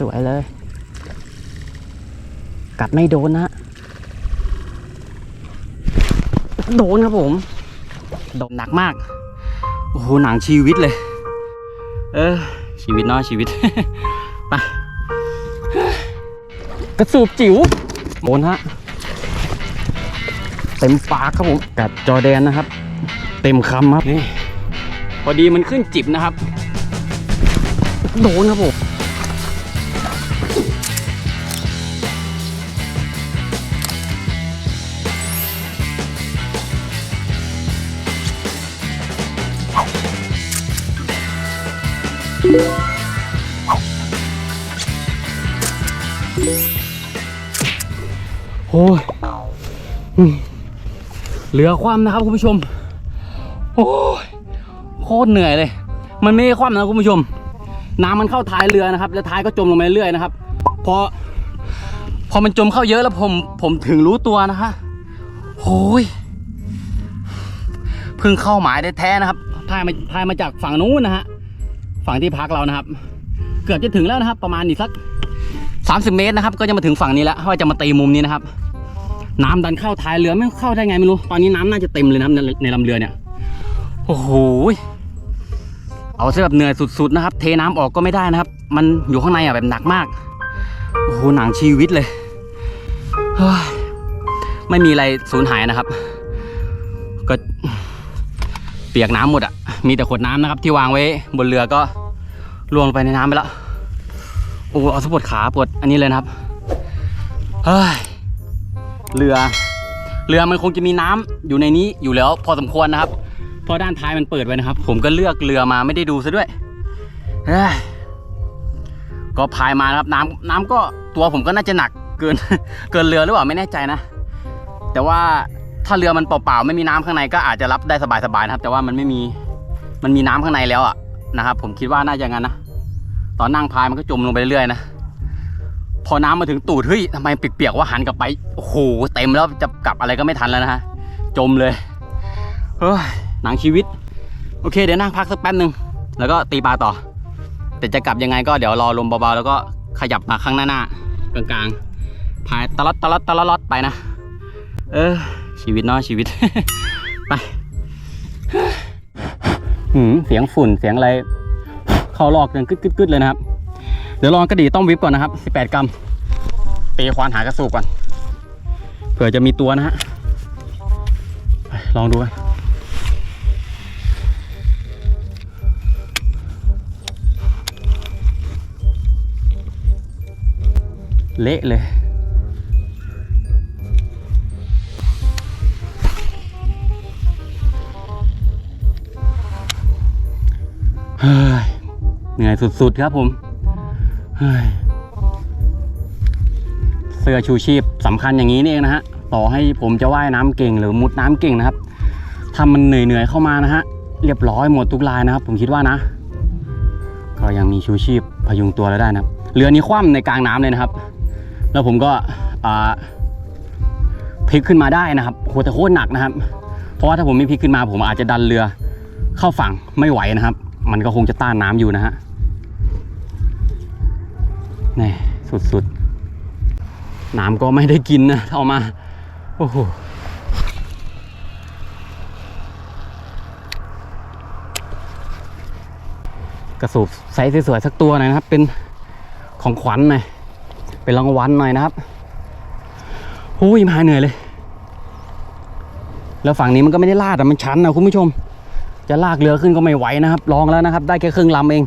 สวยเลย กัดไม่โดนนะโดนครับผม โดนหนักมาก โอ้โห หนังชีวิตเลย เออ ชีวิตเนาะชีวิต ไป กระสูบจิ๋วโดนฮะ เต็มปากครับผม กัดจอแดนนะครับ เต็มคำครับ นี่ พอดีมันขึ้นจิบนะครับ โดนครับผม โอ้ยเหลือความนะครับคุณผู้ชม โอ้ยโคตรเหนื่อยเลย มันไม่ได้คว่ำนะคุณผู้ชม น้ำมันเข้าท้ายเรือนะครับ แล้วท้ายก็จมลงไปเรื่อยๆนะครับ พอ พอมันจมเข้าเยอะแล้วผม ผมถึงรู้ตัวนะฮะโอ้ยเพิ่งเข้าหมายได้แท้นะครับพายมาพายมาจากฝั่งนู้นนะฮะ ฝั่งที่พักเรานะครับ เกือบจะถึงแล้วนะครับ ประมาณอีกสัก 30 เมตรนะครับ ก็จะมาถึงฝั่งนี้แล้วว่าจะมาตีมุมนี้นะครับ น้ำดันเข้าท้ายเรือไม่เข้าได้ไงไม่รู้ ตอนนี้น้ำน่าจะเต็มเลยนะในในลำเรือเนี่ยโอ้โหเอาซะแบบเหนื่อยสุด ๆ นะครับ เทน้ำออกก็ไม่ได้นะครับ มันอยู่ข้างในอะแบบหนักมากโอ้โหหนังชีวิตเลยไม่มีอะไรสูญหายนะครับ ก็ เปียกน้ำหมดอะ มีแต่ขวดน้ำนะครับ ที่วางไว้บนเรือก็ล่วงลงไปในน้ำไปแล้วโอ้เอาสะปวดขาปวดอันนี้เลยนะครับเฮ้ยเรือ เรือมันคงจะมีน้ำอยู่ในนี้อยู่แล้วพอสมควรนะครับเพราะด้านท้ายมันเปิดไว้นะครับ ผมก็เลือกเรือมาไม่ได้ดูซะด้วยเฮ้ยก็พายมานะครับ น้ำน้ำก็ตัวผมก็น่าจะหนักเกินเกินเรือหรือเปล่าไม่แน่ใจนะ แต่ว่า ถ้าเรือมันเปล่าๆไม่มีน้ำข้างในก็อาจจะรับได้สบายๆนะครับ แต่ว่ามันไม่มีมันมีน้ำข้างในแล้วอะนะครับ ผมคิดว่าน่าจะงั้นนะตอนนั่งพายมันก็จมลงไปเรื่อยๆนะพอน้ำมาถึงตูดเฮ้ยทำไมเปียกๆว่าหันกลับไปโอ้โหเต็มแล้วจะกลับอะไรก็ไม่ทันแล้วนะฮะจมเลยเฮ้ยหนังชีวิต โอเคเดี๋ยวนั่งพักสักแป๊บหนึ่งแล้วก็ตีปลาต่อ แต่จะกลับยังไงก็เดี๋ยวรอลมเบาๆแล้วก็ขยับมาข้างหน้าหน้ากลางๆพายตลอดตลอดตลอดไปนะ เออ ชีวิตเนาะชีวิต ไปหืมเสียงฝุ่นเสียงอะไร เข้าลอกกันกึดกึดกึดเลยนะครับ เดี๋ยวลองกระดีต้มวิปก่อนนะครับ 18 กรัมตีควานหากระสูบก่อน เผื่อจะมีตัวนะฮะ ลองดูกันเละเลย เหนื่อยสุดๆครับผมเสื้อชูชีพสำคัญอย่างนี้นี่เองนะฮะต่อให้ผมจะว่ายน้ำเก่งหรือมุดน้ำเก่งนะครับถ้ามันเหนื่อยๆเข้ามานะฮะเรียบร้อยหมดทุกลายนะครับ ผมคิดว่านะ ก็ยังมีชูชีพพยุงตัวแล้วได้นะครับเรือนี้คว่ำในกลางน้ำเลยนะครับ แล้วผมก็พลิกขึ้นมาได้นะครับโหแต่โคตรหนักนะครับ เพราะว่าถ้าผมไม่พลิกขึ้นมาผมอาจจะดันเรือเข้าฝั่งไม่ไหวนะครับ มันก็คงจะต้านน้ำอยู่นะฮะนี่สุดๆ น้ำก็ไม่ได้กินนะเอามา โอ้โหกระสูบไซส์สวยๆสักตัวหน่อยนะครับ เป็นของขวัญหน่อยเป็นรางวัลหน่อยนะครับโอ้ยมาเหนื่อยเลย แล้วฝั่งนี้มันก็ไม่ได้ลาดอะมันชันนะคุณผู้ชม จะลากเรือขึ้นก็ไม่ไหวนะครับ ลองแล้วนะครับ ได้แค่ครึ่งลำเอง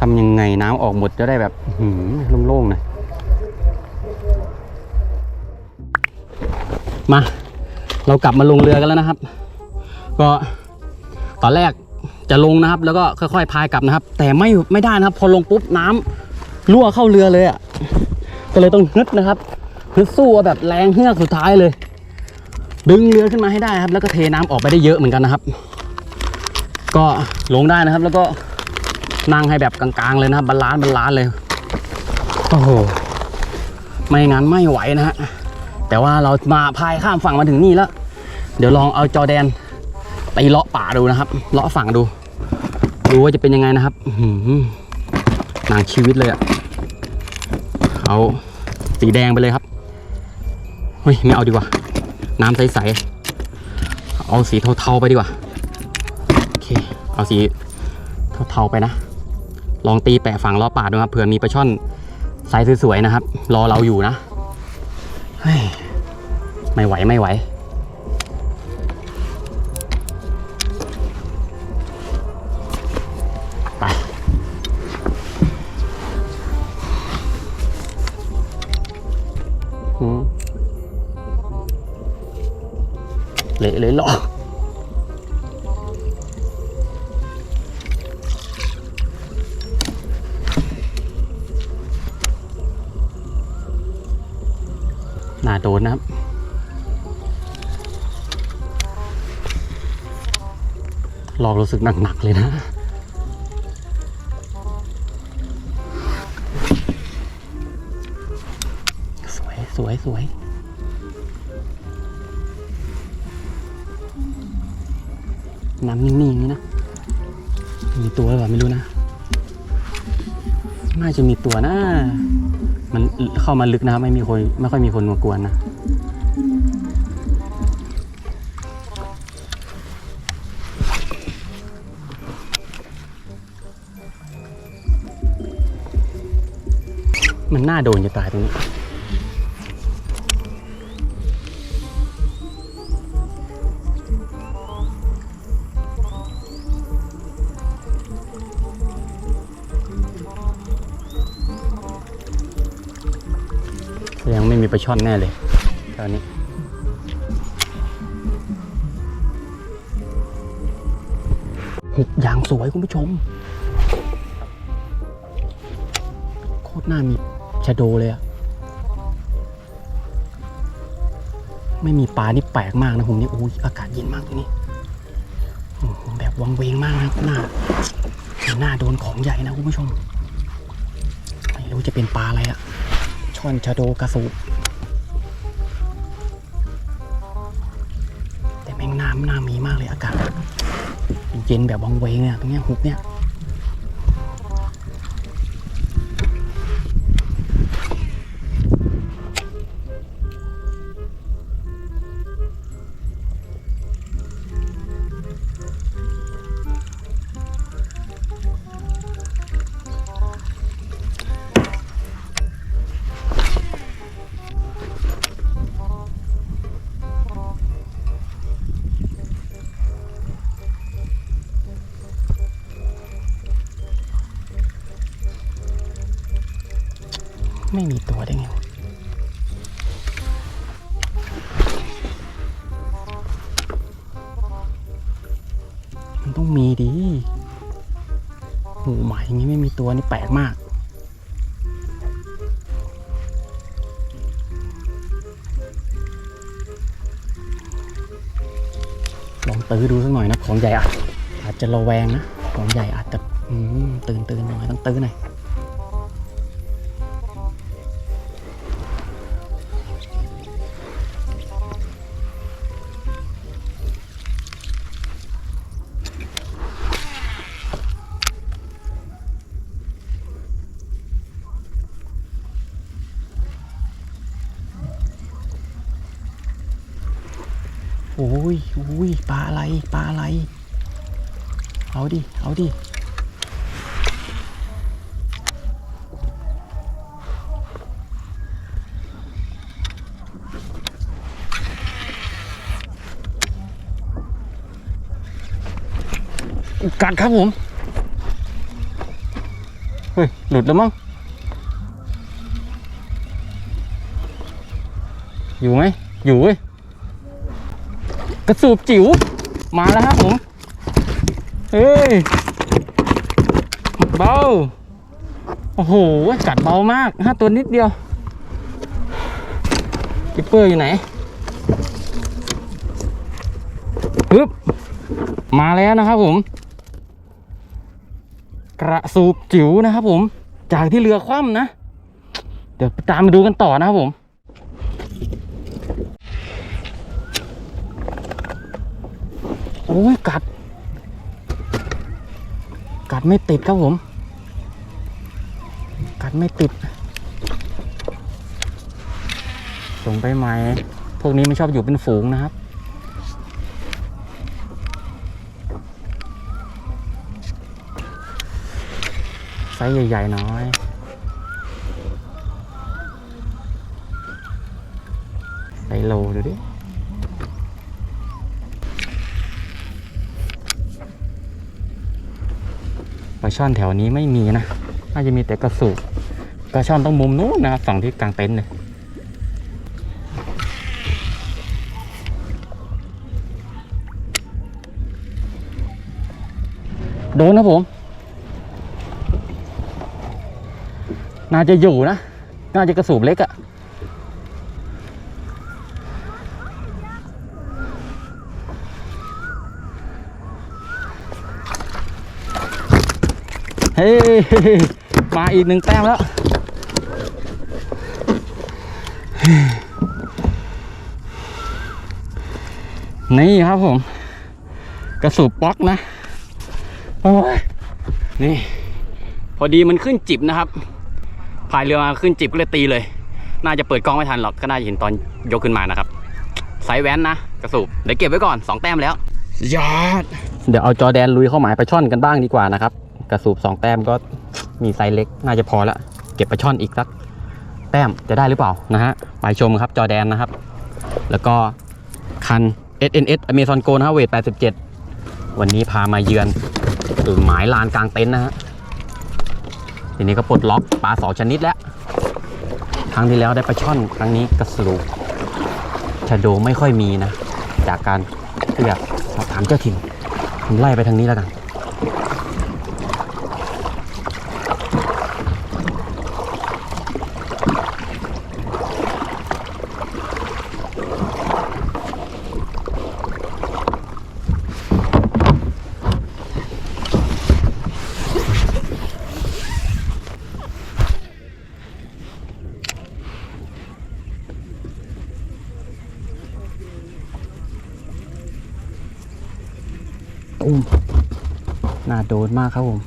ทำยังไงน้ำออกหมดจะได้แบบหืมโล่งๆหนะมา เรากลับมาลงเรือกันแล้วนะครับ ก็ตอนแรกจะลงนะครับ แล้วก็ค่อยๆพายกลับนะครับ แต่ไม่ไม่ได้นะครับ พอลงปุ๊บน้ำรั่วเข้าเรือเลยอะ่ะก็เลยต้องฮึดนะครับฮึดสู้แบบแรงเฮือกสุดท้ายเลย ดึงเรือขึ้นมาให้ได้ครับ แล้วก็เทน้ำออกไปได้เยอะเหมือนกันนะครับ ก็ลงได้นะครับ แล้วก็นั่งให้แบบกลางๆเลยนะครับบาลานซ์บาลานซ์เลยโอ้โหไม่งั้นไม่ไหวนะฮะแต่ว่าเรามาพายข้ามฝั่งมาถึงนี่แล้ว เดี๋ยวลองเอาจอแดนไปเลาะป่าดูนะครับเลาะฝั่งดูดูว่าจะเป็นยังไงนะครับหนางชีวิตเลยอะเอาสีแดงไปเลยครับเฮ้ยไม่เอาดีกว่า น้ำใสๆ เอาสีเทาๆไปดีกว่า โอเค เอาสีเทาๆไปนะ ลองตีแปะฝั่งล้อป่าดูครับเผื่อมีปลาช่อนไซส์สวยๆนะครับ รอเราอยู่นะเฮ้ยไม่ไหวไม่ไหว ไป อืม เละเลยหรอน่าโดนนะครับลองรู้สึกหนักๆเลยนะสวยสวยสวย น้ำนิ่งๆอย่างนี้นะ มีตัวหรือเปล่าไม่รู้นะ น่าจะมีตัวนะ มันเข้ามาลึกนะครับไม่มีคนไม่ค่อยมีคนมากวนนะมันน่าโดนจะตายตรงนี้ ลาช่อนแน่เลยแถวนี้หุบอย่างสวยคุณผู้ชม โคตรน่ามีชะโดเลยอะไม่มีปลานี่แปลกมากนะผมนี่โอ้ยอากาศเย็นมากตรงนี้แบบวังเวงมากนะหน้าหน้าโดนของใหญ่นะคุณผู้ชม ไม่รู้จะเป็นปลาอะไรอะช่อนชะโดกระสู น้ำน่ามีมากเลยอากาศ เย็นแบบวังเวงเนี่ยตรงเนี้ยหุบเนี่ย ไม่มีตัวได้ไงมันต้องมีดีหูใหมายอย่างนี้ไม่มีตัวนี่แปลกมากลองตื้อดูสักหน่อยนะ ของใหญ่อาจอาจจะระแวงนะ ของใหญ่อาจจะตื่นตื่นหน่อยต้องตื้อหน่อย โอ้ยโอ้ยปลาอะไรปลาอะไร เอาดิ เอาดิกัดครับผม เฮ้ย หลุดแล้วมั้ง อยู่ไหม อยู่เว้ย กระสูบจิ๋วมาแล้วครับผมเฮ้ยเบาโอ้โหกัดเบามากฮะตัวนิดเดียวกิปเปอร์อยู่ไหนปึ๊บมาแล้วนะครับผมกระสูบจิ๋วนะครับผม จากที่เรือคว่ำนะ เดี๋ยวตามมาดูกันต่อนะครับผม โอ้ยกัด กัดไม่ติดครับผม กัดไม่ติด ส่งไปไหม่ พวกนี้ไม่ชอบอยู่เป็นฝูงนะครับ ไซส์ใหญ่ๆหน้อยไซส์โลดูดิ ปลาช่อนแถวนี้ไม่มีนะ น่าจะมีแต่กระสุกปลาช่อนต้องมุมนู้นนะครับฝั่งที่กลางเต็นท์เลยโดนนะผม น่าจะอยู่นะ น่าจะกระสูบเล็กอะ เฮ้ยมาอีกหนึ่งแต้มแล้วนี่ครับผม กระสูบป๊อกนะโอ้ยนี่ พอดีมันขึ้นจิบนะครับพายเรือมาขึ้นจิบก็เลยตีเลย น่าจะเปิดกล้องไม่ทันหรอกก็น่าจะเห็นตอนยกขึ้นมานะครับไซส์แว้นนะ กระสูบเดี๋ยวเก็บไว้ก่อนสองแต้มแล้วยอดเดี๋ยวเอาจอแดนลุยเข้าหมายปลาช่อนกันบ้างดีกว่านะครับ กระสูบสองแต้มก็มีไซส์เล็กน่าจะพอละเก็บปลาช่อนอีกสักแต้มจะได้หรือเปล่านะฮะไปชมครับจอแดนนะครับ แล้วก็คัน SNS Amazon Go นะฮะเวท 87 วันนี้พามาเยือนหมายลานกลางเต็นท์นะฮะทีนี้ก็ปลดล็อกปลาสองชนิดแล้วครั้งที่แล้วได้ปลาช่อนครั้งนี้กระสูบชะโดไม่ค่อยมีนะ จากการเรียกสอบถามเจ้าถิ่นผมไล่ไปทางนี้แล้วกัน ตุ้มน่าโดนมากครับผม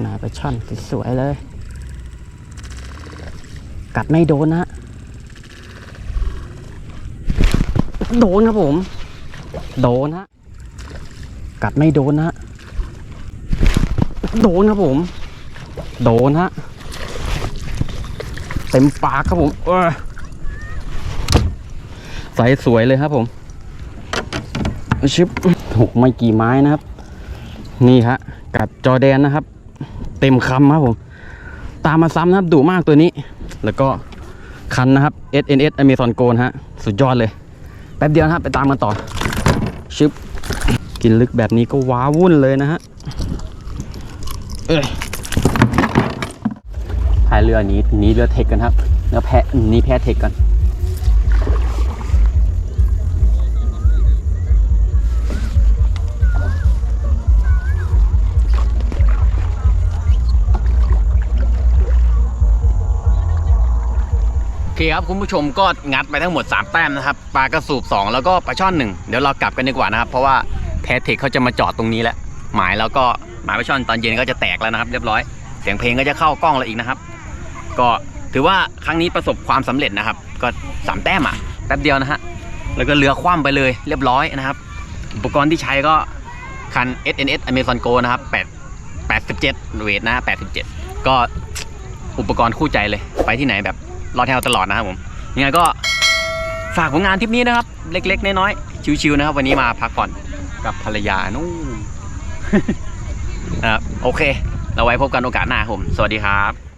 หนาปช่อนสวยๆเลย กัดไม่โดนนะโดนครับผม โดนฮะกัดไม่โดนนะฮะโดนครับผม โดนฮะเต็มปากครับผมเออใสสวยเลยครับผมชิปถูกไม่กี่ไม้นะครับ นี่ฮะกัดจอแดนนะครับ เต็มคำครับผม ตามมาซ้ำนะครับดุมากตัวนี้ แล้วก็คันนะครับ SNS Amazon Go นะฮะ สุดยอดเลย แป๊บเดียวนะครับไปตามกันต่อ ชึบ กินลึกแบบนี้ก็ว้าวุ่นเลยนะฮะเอ้ยพายเรือนี้นี้เรือเทคกันครับแล้วแพะนี้แพะเทคกัน คครับคุณผู้ชมก็งัดไปทั้งหมด 3 แต้มนะครับปลากระสูบ 2 แล้วก็ปลาช่อนหนึ่งเดี๋ยวเรากลับกันดีกว่านะครับ เพราะว่าแพทเทคเขาจะมาจอดตรงนี้แหละหมายแล้วก็หมายปลาช่อนตอนเย็นก็จะแตกแล้วนะครับ เรียบร้อยเสียงเพลงก็จะเข้ากล้องเราอีกนะครับ ก็ถือว่าครั้งนี้ประสบความสำเร็จนะครับ ก็สามแต้มอะแป๊บเดียวนะฮะแล้วก็เรือคว่ำไปเลยเรียบร้อยนะครับ อุปกรณ์ที่ใช้ก็คัน SNS Amazon Go นะครับ 8 87 เวทนะ 87 ก็อุปกรณ์คู่ใจเลย ไปที่ไหนแบบ รอแถวตลอดนะครับผมยังไงก็ฝากผลงานทริปนี้นะครับ เล็กๆน้อยๆชิวๆนะครับ วันนี้มาพักผ่อนกับภรรยานู่นนะครับโอเค เราไว้พบกันโอกาสหน้าผม สวัสดีครับ